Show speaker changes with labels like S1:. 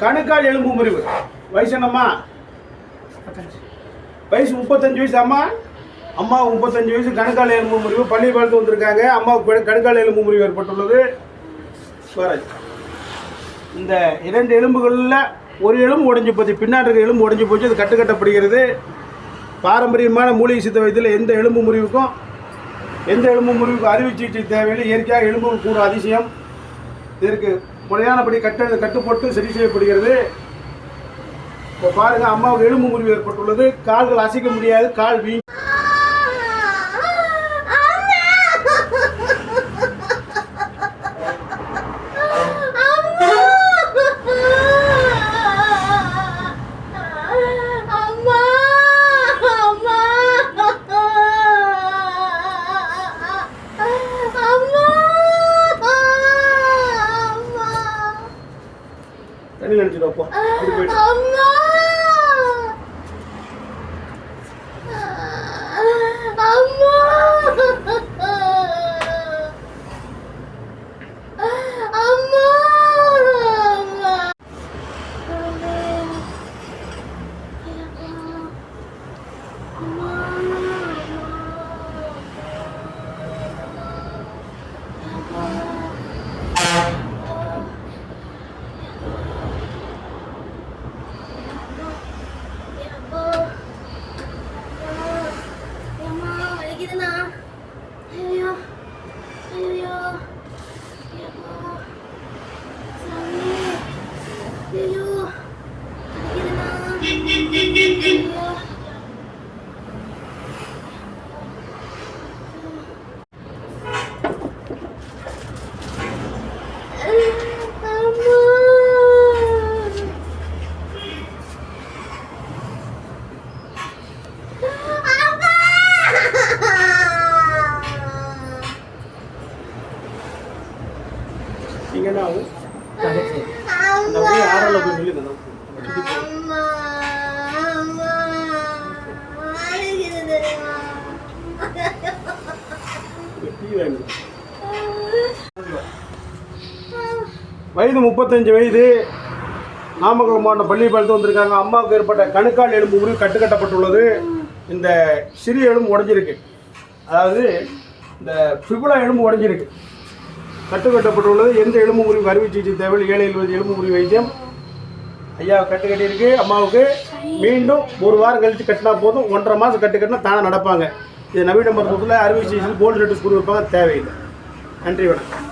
S1: கணுக்கால் எலும்பு முறிவு. வயசு என்னம்மா? வயசு முப்பத்தஞ்சு வயசு அம்மா? அம்மா முப்பத்தஞ்சு வயசு கணுக்கால் எலும்பு முறிவு. பள்ளி வளர்த்து வந்திருக்காங்க. அம்மாவுக்கு கணுக்கால் எலும்பு முறிவு ஏற்பட்டுள்ளது. ஸ்வராஜ் இந்த இரண்டு எலும்புகளில் ஒரு எலும்பு உடஞ்சி போச்சு. பின்னாடி இருக்க எலும்பு உடஞ்சி போச்சு. அது கட்டுக்கட்டப்படுகிறது. பாரம்பரியமான மூலிகை சித்த வைத்தியில் எந்த எலும்பு முறிவுக்கும் எந்த எலும்பு முறிவுக்கும் அறுவை சிகிச்சை தேவையில்லை. இயற்கையாக எலும்பு கூட அதிசயம். இதற்கு முறையானபடி கட்ட கட்டுப்போட்டு சரி செய்யப்படுகிறது. இப்போ பாருங்க அம்மாவுக்கு எலும்பு முறிவு ஏற்பட்டுள்ளது. கால்கள் அசைக்க முடியாது கால் வீ தண்ணி நினைச்சிட்டு வைப்போம்
S2: ஐயோ ஐயோ சாமி ஐயோ வலிக்குதுண்ணா ஐயோ
S1: நீங்கள் என்ன ஆகும். அப்படியே போய் வயது முப்பத்தஞ்சு வயது நாமக்கல் மாவட்டம் பள்ளிப்பாளையத்து வந்திருக்காங்க. அம்மாவுக்கு ஏற்பட்ட கணுக்கால் எலும்பு முறிவு கட்டுக்கட்டப்பட்டுள்ளது. இந்த சிறிய எலும்பு உடைஞ்சிருக்கு. அதாவது இந்த ஃபிபுலா எலும்பு உடைஞ்சிருக்கு. கட்டுக்கட்டப்பட்டுள்ளது. எந்த எலும்பு முறிவு அறுவை சிகிச்சை தேவை ஏழை எழுபது எலும்பு முறிவு வைத்தியம். ஐயா கட்டு கட்டியிருக்கு அம்மாவுக்கு மீண்டும் ஒரு வாரம் கழித்து கட்டினா போதும். ஒன்றரை மாதம் கட்டு கட்டினா தானே நடப்பாங்க. இது நவீன மருத்துவத்தில் அறுவை சிகிச்சை போல்டு ரெட்டு ஸ்கூல் வைப்பாங்க. தேவையில்லை. நன்றி வணக்கம்.